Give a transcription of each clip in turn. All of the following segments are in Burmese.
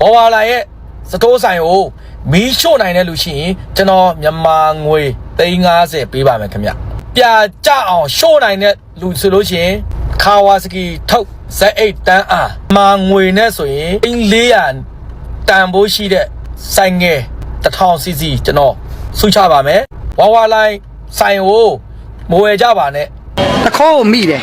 ဘောဝါလာရဲ့စတိုးဆိုင်ကိုမီးရှို့နိုင်တဲ့လူရှိရင်ကျွန်တော်မြန်မာငွေ350ပေးပါမယ်ခင်ဗျပြကြအောင်ရှို့နိုင်တဲ့လူဆိုလို့ရှိရင်ခါဝါစကီထုတ် Z8 တန်းအားမာငွေနဲ့ဆိုရင်400တန်ဖိုးရှိတဲ့ဆိုင်ငယ်1000 cc ကျွန်တော်ဆုချပါမယ်ဝါဝါလိုင်းဆိုင်ကိုမဝယ်ကြပါနဲ့တခေါကိုမိတယ်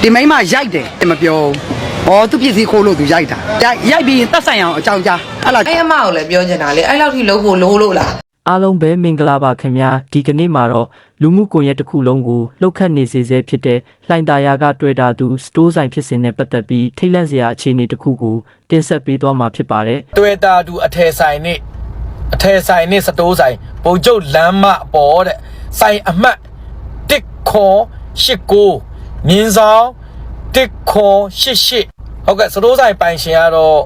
ဒီမိန်းမရိုက်တယ်တမပြောဘူး ဟောသူပစ္စည်းခိုးလို့သူရိုက်တာရိုက်ရိုက်ပြီးရင်တက်ဆိုင်အောင်အကြောင်းကြားအဲ့လားအဲ့အမကိုလည်းပြောချင်တာလေအဲ့လောက်ထိလုံးဖို့လိုလို့လားအားလုံးပဲမင်္ဂလာပါခင်ဗျာဒီကနေ့မှာတော့လူမှုကွန်ရက်တစ်ခုလုံးကိုလှုပ်ခတ်နေစေဆဲဖြစ်တဲ့လှိုင်သာယာကတွေ့တာသူစတိုးဆိုင်ဖြစ်စဉ်နဲ့ပတ်သက်ပြီးထိတ်လန့်စရာအခြေအနေတစ်ခုကိုတင်ဆက်ပေးသွားမှာဖြစ်ပါတယ်တွေ့တာတူအထယ်ဆိုင်နဲ့အထယ်ဆိုင်နဲ့စတိုးဆိုင်ပုံကျုပ်လမ်းမပေါ်တဲ့ဆိုင်အမှတ်1ခွန်89မြင်းဆောင်1ခွန်88 ဟုတ်ကဲ့စတိုးဆိုင်ပိုင်ရှင်ကတော့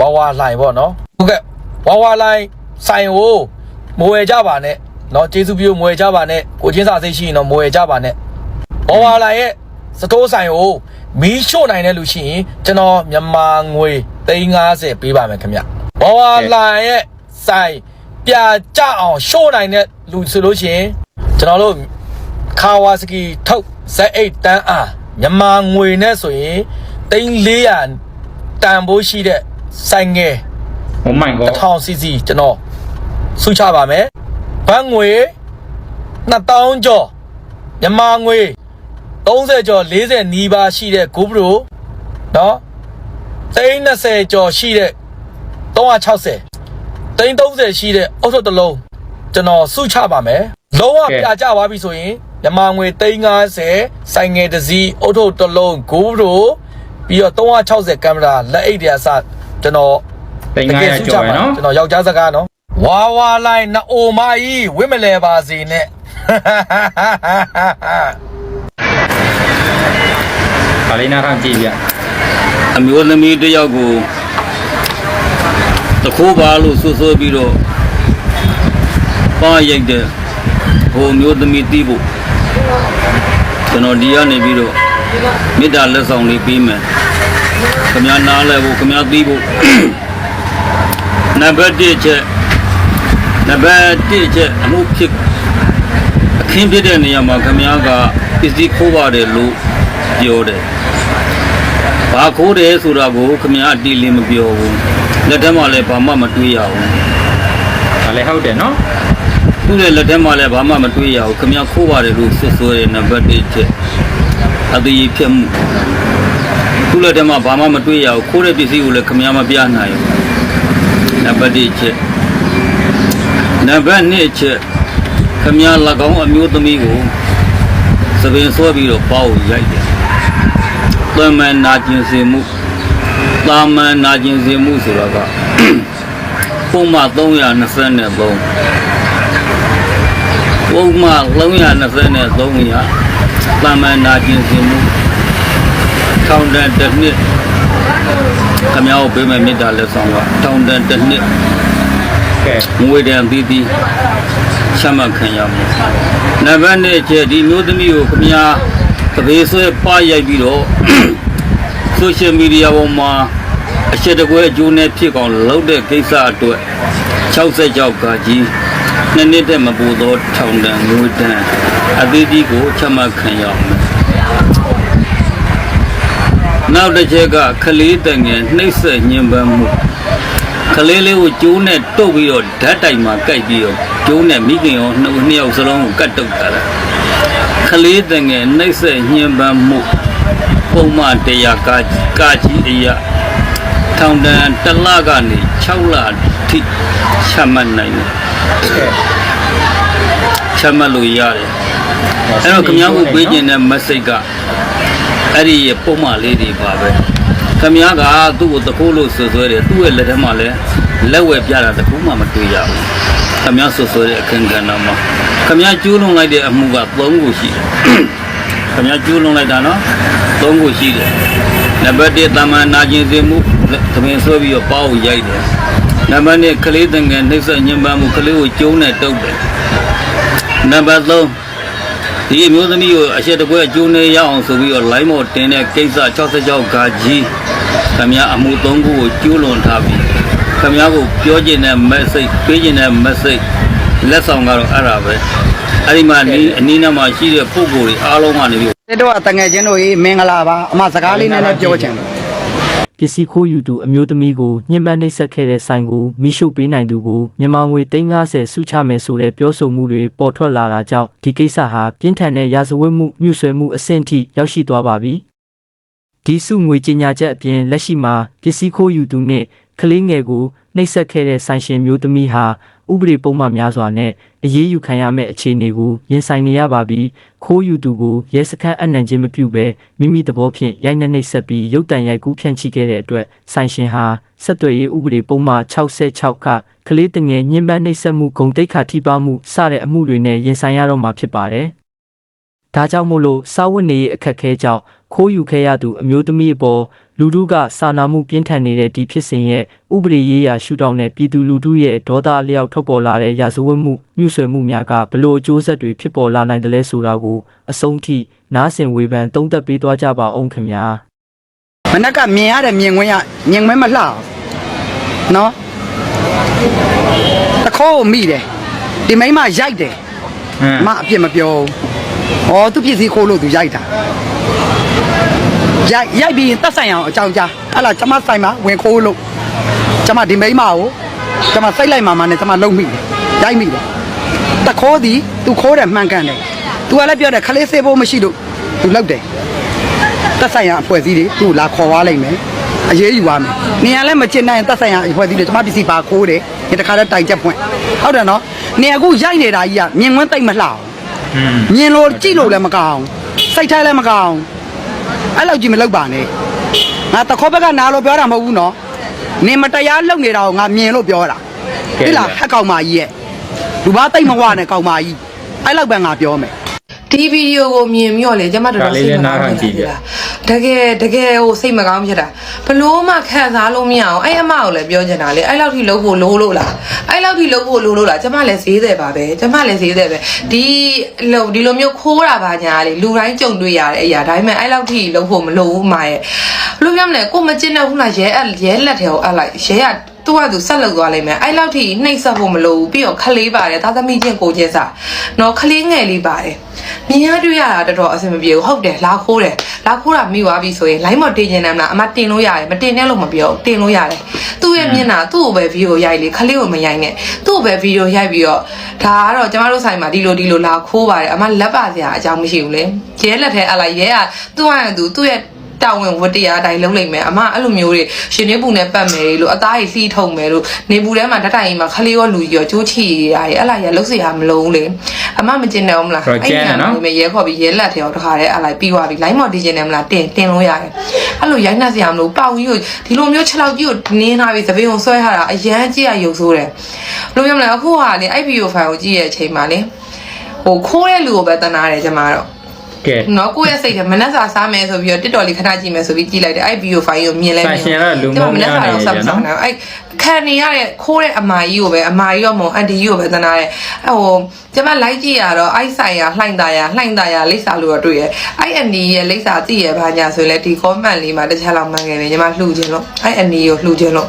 ဝါဝါလှိုင်ပေါ့နော်ဟုတ်ကဲ့ဝါဝါလှိုင်ဆိုင်ကိုမွေကြပါနဲ့နော်ကျေးဇူးပြုမွေကြပါနဲ့ကိုချင်းစာစိတ်ရှိရင်တော့မွေကြပါနဲ့ဝါဝါလှိုင်ရဲ့စတိုးဆိုင်ကိုမီးရှို့နိုင်တဲ့လူရှိရင်ကျွန်တော်မြန်မာငွေ350ပေးပါမယ်ခင်ဗျဝါဝါလှိုင်ရဲ့ဆိုင်ပြကြအောင်ရှို့နိုင်တဲ့လူဆိုလို့ရှိရင်ကျွန်တော်တို့ကာဝါစကီထုတ် Z8 တန်းအားမြန်မာငွေနဲ့ဆိုရင် 400တန်ဖိုးရှိတဲ့ဆိုင်ငယ် Oh my god 1000 cc ကျွန်တော်ဆုချပါမယ်ဘတ်ငွေ2000ကျော်မြန်မာငွေ30ကျော်40နီးပါးရှိတဲ့ GoPro เนาะ30ကျော်ရှိတဲ့360 30ရှိတဲ့အုပ်စုတစ်လုံးကျွန်တော်ဆုချပါမယ်လုံးဝပြကြသွားပြီဆိုရင်မြန်မာငွေ350ဆိုင်ငယ်တစ်စီးအုပ်ထုပ်တစ်လုံး GoPro ပြီးတော့360ကင်မရာလက်အိတ်တွေအစကျွန်တော်တိန်900ကျော်ရယ်နော်ကျွန်တော်ယောက်ျားစကားနော်ဝါဝါလိုက်နအိုမကြီးဝိမလဲပါစေနဲ့ဒါလေးနားထောင်ကြည့်ပြအမျိုးသမီးတစ်ယောက်ကိုတခိုးပါလို့ဆွဆွပြီးတော့ပါရိုက်တဲ့ဟိုအမျိုးသမီးတီးဖို့ကျွန်တော်ဒီကနေပြီးတော့ မေတ္တာလက်ဆောင်လေးပေးမယ်ခမနားလဲဖို့ခမတီးဖို့နံပါတ်1ချက်နံပါတ်1ချက်အမှုဖြစ်အခင်းဖြစ်တဲ့နေရာမှာခမကပစ္စည်းခိုးပါတယ်လို့ပြောတယ်ဘာခိုးတယ်ဆိုတာကိုခမရအတီးလေးမပြောဘူးလက်ထက်မှာလည်းဘာမှမတွေးရဘူးဒါလည်းဟုတ်တယ်နော်သူ့ရဲ့လက်ထက်မှာလည်းဘာမှမတွေးရဘူးခမရခိုးပါတယ်လို့ဆွဆွဲတဲ့နံပါတ်1ချက် အသေးဖြစ်မှုသူ့လက်ထက်မှာဘာမှမတွေးရဘူးခိုးတဲ့ပစ္စည်းကိုလည်းခမရမပြနိုင်ဘူးနံပါတ်1ချက်နံပါတ်2ချက်ခမရ၎င်းအမျိုးသမီးကိုသပင်ဆွဲပြီးတော့ပေါ့ရိုက်တယ်သမန်နာကျင်စေမှုတာမန်နာကျင်စေမှုဆိုတာကပုံမှန်323ပုံမှန်323ရ တာမန်နာကျင်စေမှုထောင်တန်တစ်နှစ်ခမောက်ပေးမဲ့မေတ္တာလက်ဆောင်ကထောင်တန်တစ်နှစ်ကဲငွေတန်ပြီးပြီးချမှတ်ခံရမှုနံပါတ်1ချက်ဒီမျိုးသမီးကိုခမညာတပေဆွဲပရိုက်ပြီးတော့ဆိုရှယ်မီဒီယာပေါ်မှာအချက်တကွဲအကျိုးနဲ့ဖြစ်ကောင်လုပ်တဲ့ကိစ္စအတွက်66ကကြီး နှစ်နှစ်တည်းမပူသောထောင်တန်ငွေတန်အသေးသေးကိုချမှတ်ခံရအောင်နောက်တစ်ချက်ကခလေးတငယ်နှိမ့်ဆက်ညှဉ်းပန်းမှုခလေးလေးကိုကျိုးနဲ့တုတ်ပြီးတော့ဓာတ်တိုင်မှာကိုက်ပြီးတော့ကျိုးနဲ့မိခင်ရောနှုတ်နှစ်ယောက်စလုံးကိုကတ်တုတ်တာလားခလေးတငယ်နှိမ့်ဆက်ညှဉ်းပန်းမှုပုံမှန်တရားကာကာကြီးအရာထောင်တန်တစ်လကနေ6လ ထိချမှတ်နိုင်တယ်ချမှတ်လို့ရတယ်အဲ့တော့ခင်ဗျားကိုပေးခြင်းတဲ့ message ကအဲ့ဒီရဲ့ပုံမှန်လေးတွေပါပဲခင်ဗျားကသူ့ကိုတခိုးလို့ဆွဆွဲတယ်သူ့ရဲ့လက်ထဲမှာလည်းလက်ဝဲပြတာတခုမှမတွေ့ရဘူးခင်ဗျားဆွဆွဲတဲ့အခင်းကဏ္ဍမှာခင်ဗျားကျူးလွန်လိုက်တဲ့အမှုက3ခုရှိတယ်ခင်ဗျားကျူးလွန်လိုက်တာနော်သုံးခုရှိတယ်နံပါတ်1တာမန်နာကျင်စေမှုသမင်ဆွဲပြီးတော့ပေါကိုရိုက်တယ် နံပါတ်2ကလေးတငယ်နှိမ့်ဆက်ညှဉ်းပန်းမှုကလေးကိုကျုံးနဲ့တုပ်တယ်နံပါတ်3ဒီအမျိုးသမီးကိုအချက်တကွဲအကျိုးနဲ့ရအောင်ဆိုပြီးတော့ line မော်တင်တဲ့ကိစ္စ66ဂါကြီးခင်ဗျားအမှု3ခုကိုကျူးလွန်ထားပြီခင်ဗျားကိုပြောချင်တဲ့ message ပေးချင်တဲ့ message လက်ဆောင်ကတော့အဲ့ဒါပဲအဲ့ဒီမှာနီးအနည်းနဲ့မှရှိတဲ့ပုံကိုယ်တွေအားလုံးကနေပြီးတဲ့တော့တငယ်ချင်းတို့ရေးမင်္ဂလာပါအမစကားလေးနည်းနည်းပြောချင်တယ် ပစ္စည်းခိုးယူသူအမျိုးသမီးကိုညှဉ်းပန်းနှိပ်စက်ခဲ့တဲ့ဆိုင်ကိုမိရှုပေးနိုင်သူကိုမြန်မာငွေ350စုချမယ်ဆိုတဲ့ပြောဆိုမှုတွေပေါ်ထွက်လာတာကြောင့်ဒီကိစ္စဟာပြင်းထန်တဲ့ရာဇဝတ်မှုမြှုပ်ဆွဲမှုအဆင့်ထိရောက်ရှိသွားပါပြီ။ဒီစုငွေကြေညာချက်အပြင်လက်ရှိမှာပစ္စည်းခိုးယူသူနဲ့ကလေးငယ်ကိုနှိပ်စက်ခဲ့တဲ့ဆိုင်ရှင်မျိုးသမီးဟာဥပဒေပုံမှန်များစွာနဲ့ အရေးယူခံရမယ့်အခြေအနေကိုရင်ဆိုင်နေရပါပြီးခိုးယူသူကိုရဲစခန်းအနှံခြင်းမပြုဘဲမိမိသဘောဖြင့်ရိုက်နှက်နှိပ်စက်ပြီးရုပ်တံရိုက်ကူးဖြန့်ချိခဲ့တဲ့အတွက်ဆိုင်ရှင်ဟာဆက်သွယ်ရေးဥပဒေပုံမှန်66ကကလေးတငယ်ညှဉ်းပန်းနှိပ်စက်မှုဂုံတိတ်ခါထိပါမှုစတဲ့အမှုတွေနဲ့ရင်ဆိုင်ရတော့မှာဖြစ်ပါတယ်။ဒါကြောင့်မို့လို့စာဝတ်နေရေးအခက်အခဲကြောင့်ခိုးယူခဲ့ရသူအမျိုးသမီးအပေါ် လူထုကစာနာမှုပြင်းထန်နေတဲ့ဒီဖြစ်စဉ်ရဲ့ဥပဒေရေးရာရှုထောင့်နဲ့ပြည်သူလူထုရဲ့ဒေါသအလျောက်ထုတ်ပေါ်လာတဲ့ရာဇဝတ်မှုမြှုပ်ဆွယ်မှုများကဘလို့အကျိုးဆက်တွေဖြစ်ပေါ်လာနိုင်တယ်လဲဆိုတာကိုအဆုံးထိနားဆင်ဝေဖန်သုံးသပ်ပေးသွားကြပါအောင်ခင်ဗျာမနက်ကမြင်ရတဲ့မြင်ခွင့်ရမြင်ခွင့်မလှအောင်နော်တခိုးကိုမိတယ်ဒီမိန်းမရိုက်တယ်ဟမ်အမအပြစ်မပြောဘူး။ဩသူပစ္စည်းခိုးလို့သူရိုက်တာ။ ရိုက်ရိုက်ပြီးရင်တက်ဆိုင်အောင်အကြောင်းကြား။အဲ့လားကျမဆိုင်မှာဝင်ခိုးလို့ကျမဒီမိန်းမကိုကျမစိတ်လိုက်မှမှနဲ့ကျမလုံမိတယ်။ရိုက်မိတယ်။တခိုးသည်သူခိုးတယ်မှန်ကန်တယ်။ तू ကလည်းပြောတယ်ခလေးစေးဖို့မရှိလို့ तू လောက်တယ်။တက်ဆိုင်ရအဖွဲ့အစည်းတွေသူ့လာခေါ်သွားလိုက်မယ်။အရေးယူပါမယ်။နေရလည်းမချင်နိုင်ရင်တက်ဆိုင်ရအဖွဲ့အစည်းတွေကျမပစ္စည်းပါခိုးတယ်။ဒီတခါတော့တိုင်ချက်ဖွင့်။ဟုတ်တယ်နော်။နေအခုရိုက်နေတာကြီးကမြင်ကွင်းတိတ်မလှအောင် อืม မြင်လို့ကြည့်လို့လည်းမကောင်းစိတ်ထဲလည်းမကောင်း အဲ့လောက်ကြီးမလုပ်ပါနဲ့ငါတခေါဘက်ကနားလို့ပြောတာမဟုတ်ဘူးနော်နင်မတရားလုပ်နေတာကိုငါမြင်လို့ပြောတာဟဲ့လားဟက်ကောင်မကြီးရဲ့လူဘာတိတ်မဝနဲ့ကောင်မကြီးအဲ့လောက်ပဲငါပြောမယ်ဒီဗီဒီယိုကိုမြင်ပြီးတော့လေကျမတော်တော်စိတ်မကောင်းဖြစ် တာတကယ်တကယ်ဟိုစိတ်မကောင်းဖြစ်တာဘလို့မှခံစားလို့မရအောင်အဲ့အမကိုလည်းပြောချင်တာလေအဲ့လောက်ထိလှုပ်ဖို့လိုလို့လားအဲ့လောက်ထိလှုပ်ဖို့လိုလို့လားကျမလည်းဈေးတယ်ပါပဲကျမလည်းဈေးတယ်ပဲဒီလုံဒီလိုမျိုးခိုးတာပါညာလေလူတိုင်းကြုံတွေ့ရတဲ့အရာဒါပေမဲ့အဲ့လောက်ထိလှုပ်ဖို့မလိုဘူးအမရဲ့ဘလို့ပြောမလဲကိုမကျင်းတဲ့ခုနရဲအရဲလက်ထဲကိုအပ်လိုက်ရဲက သူကသူဆက်လုပ်သွားလိမ့်မယ်အဲ့လောက်ထိနှိပ်ဆက်ဖို့မလိုဘူးပြီးတော့ခလေးပါတယ်သားသမီးချင်းကိုချင်းစားနော်ခလေးငယ်လေးပါတယ်မြင်ရတွေ့ရတာတော်တော်အဆင်မပြေဘူးဟုတ်တယ်လာခိုးတယ်လာခိုးတာမိသွားပြီဆိုရင် line မတင်ကျင်တယ်မလားအမတင်လို့ရတယ်မတင်နဲ့လို့မပြောဘူးတင်လို့ရတယ်သူ့ရဲ့မျက်နှာသူ့ကိုပဲဗီဒီယိုရိုက်လေခလေးကိုမရိုက်နဲ့သူ့ကိုပဲဗီဒီယိုရိုက်ပြီးတော့ဒါကတော့ကျမတို့ဆိုင်မှာဒီလိုဒီလိုလာခိုးပါတယ်အမလက်ပါစရာအကြောင်းမရှိဘူးလေရဲလက်ထဲအလိုက်ရဲကသူ့ဟာသူသူ့ရဲ့ တာဝန်ဝတ္တရားအတိုင်းလုပ်လိုက်မယ်အမအဲ့လိုမျိုးတွေရှင်နေပူနဲ့ပတ်မယ်လို့အသားကြီးလှီးထုံမယ်လို့နေပူထဲမှာဓာတ်တိုင်ကြီးမှာခလေးရောလူကြီးရောကျိုးချီရတယ်အဲ့လာရလုံးစရာမလုံးလေအမမကျင်တယ်ဘူးမလားတော့ကျန်းတယ်နော်အဲ့ရဲခေါ်ပြီးရဲလက်ထဲရောတခါတည်းအဲ့လိုက်ပြီးသွားပြီ line မော်ဒီကျင်တယ်မလားတင်တင်လို့ရတယ်အဲ့လိုရိုက်နှက်စရာမလိုပေါက်ကြီးကိုဒီလိုမျိုး6လောက်ကြီးကိုနင်းထားပြီးသပင်းကိုဆွဲထားတာအရန်ကြည့်ရရုပ်ဆိုးတယ်ဘယ်လိုပြောမလဲအခုဟာလေအဲ့ဗီဒီယိုဖိုင်ကိုကြည့်ရတဲ့အချိန်မှာလေဟိုခိုးတဲ့လူကိုပဲတနာတယ်ကျမတော့ ကဲနော်ကိုယ့်ရဲ့စိတ်ထဲမနှက်စာစားမယ်ဆိုပြီးတော့တစ်တော်လေးခဏကြည့်မယ်ဆိုပြီးကြည့်လိုက်တယ်အဲ့ဗီဒီယိုဖိုင်ကိုမြင်လဲဆိုင်ရှင်ကလူမုန်းများနေတယ်နော်အဲ့ခံနေရတဲ့ခိုးတဲ့အမာကြီးကိုပဲအမာကြီးရောမုံအန်တီကြီးကိုပဲသနာတယ်အဲ့ဟိုကျမလိုက်ကြည့်ရတော့အိုက်ဆိုင်ရလှိုင်တာရလှိုင်တာရလိပ်စာလို့တော့တွေ့ရအဲ့အန်ဒီရဲ့လိပ်စာသိရဘာညာဆိုရင်လေဒီ comment လေးမှာတစ်ချက်လောက်မှန်ခဲ့တယ်ကျမလှူခြင်းလို့အဲ့အန်ဒီကိုလှူခြင်းလို့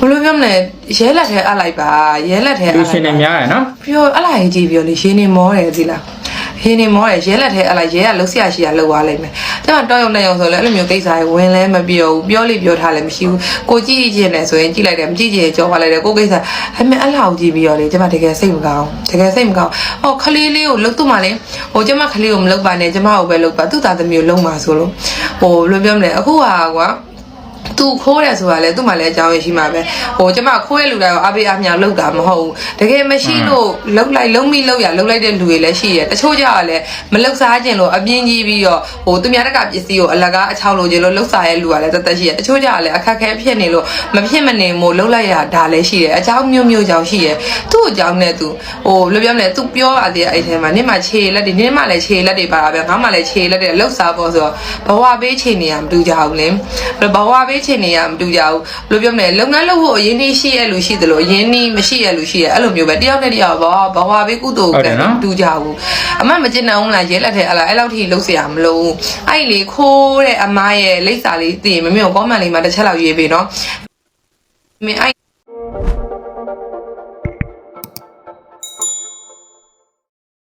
ဘယ်လိုပြောမလဲရဲလက်ထဲအပ်လိုက်ပါရဲလက်ထဲအပ်လူလိုက်ရှင်တွေများရယ်နော်ပြောအဲ့လာရေးကြည့်ပြောလေရင်းနေမောတယ်ဒီလား ရင်းနေမောတယ်ရဲလက်ထဲအဲ့လာရဲကလှုပ်ဆရာရှိရလှုပ်သွားလိုက်မယ်ကျမတောင်းရုံနဲ့ရုံဆိုလဲအဲ့လိုမျိုးကိစ္စတွေဝင်လဲမပြောဘူးပြောလိပြောထားလည်းမရှိဘူးကိုကြည့်ကြည့်နေဆိုရင်ကြည့်လိုက်တယ်မကြည့်ကြည့်ကြောပါလိုက်တယ်ကိုကိစ္စအမေအဲ့လာကိုကြည့်ပြီးတော့လေကျမတကယ်စိတ်မကောင်းတကယ်စိတ်မကောင်းဟောခလေးလေးကိုလှုပ်သူ့မှာလေဟိုကျမခလေးကိုမလှုပ်ပါနဲ့ကျမကိုပဲလှုပ်ပါသူ့သားသမီးကိုလှုပ်မှာဆိုလို့ဟိုဘယ်လိုပြောမလဲအခုဟာကွာ သူခိုးတယ်ဆိုတာလေသူ့မှာလည်းအကြောင်းရရှိမှာပဲဟိုကျမခိုးတဲ့လူတိုင်းကိုအပေးအမြလောက်တာမဟုတ်ဘူးတကယ်မရှိလို့လောက်လိုက်လုံးမိလောက်ရလောက်လိုက်တဲ့လူတွေလည်းရှိရတချို့ကြတော့လည်းမလောက်စားခြင်းလို့အပြင်းကြီးပြီးတော့ဟိုသူများတက်ကပစ္စည်းကိုအလကားအချောင်းလို့ခြင်းလို့လောက်စားရဲ့လူကလည်းတသက်ရှိရတချို့ကြတော့လည်းအခက်ခဲဖြစ်နေလို့မဖြစ်မနေမို့လောက်လိုက်ရဒါလည်းရှိတယ်အကြောင်းမျိုးမျိုးကြောင့်ရှိရသူ့အကြောင်းနဲ့သူဟိုဘယ်လိုပြောမလဲသူပြောပါသေးတယ်အဲ့ထဲမှာနင့်မှာခြေလက်တွေနင့်မှာလည်းခြေလက်တွေပါတာပဲငါမှလည်းခြေလက်တွေလောက်စားဖို့ဆိုတော့ဘဝဘေးခြေနေရမတူကြဘူးလေဘဝဘေးခြေနေရမတူကြဘူးဘယ်လိုပြောမလဲလုပ်ငန်းလုပ်ဖို့အရင်နှီးရှိရလူရှိသလိုအရင်နှီးမရှိရလူရှိရအဲ့လိုမျိုးပဲတယောက်နဲ့တယောက်ဘဝဘဝဘေးကုသိုလ်ကံမတူကြဘူးအမမကျင်နိုင်ဘူးလားရဲလက်ထဲအလားအဲ့လောက်ထိလှုပ်เสียမလို့အဲ့လေခိုးတဲ့အမရဲ့လိပ်စာလေးသိရင်မမေကိုကောမန့်လေးမှာတစ်ချက်လောက်ရေးပေးနော်မင်းအဲ့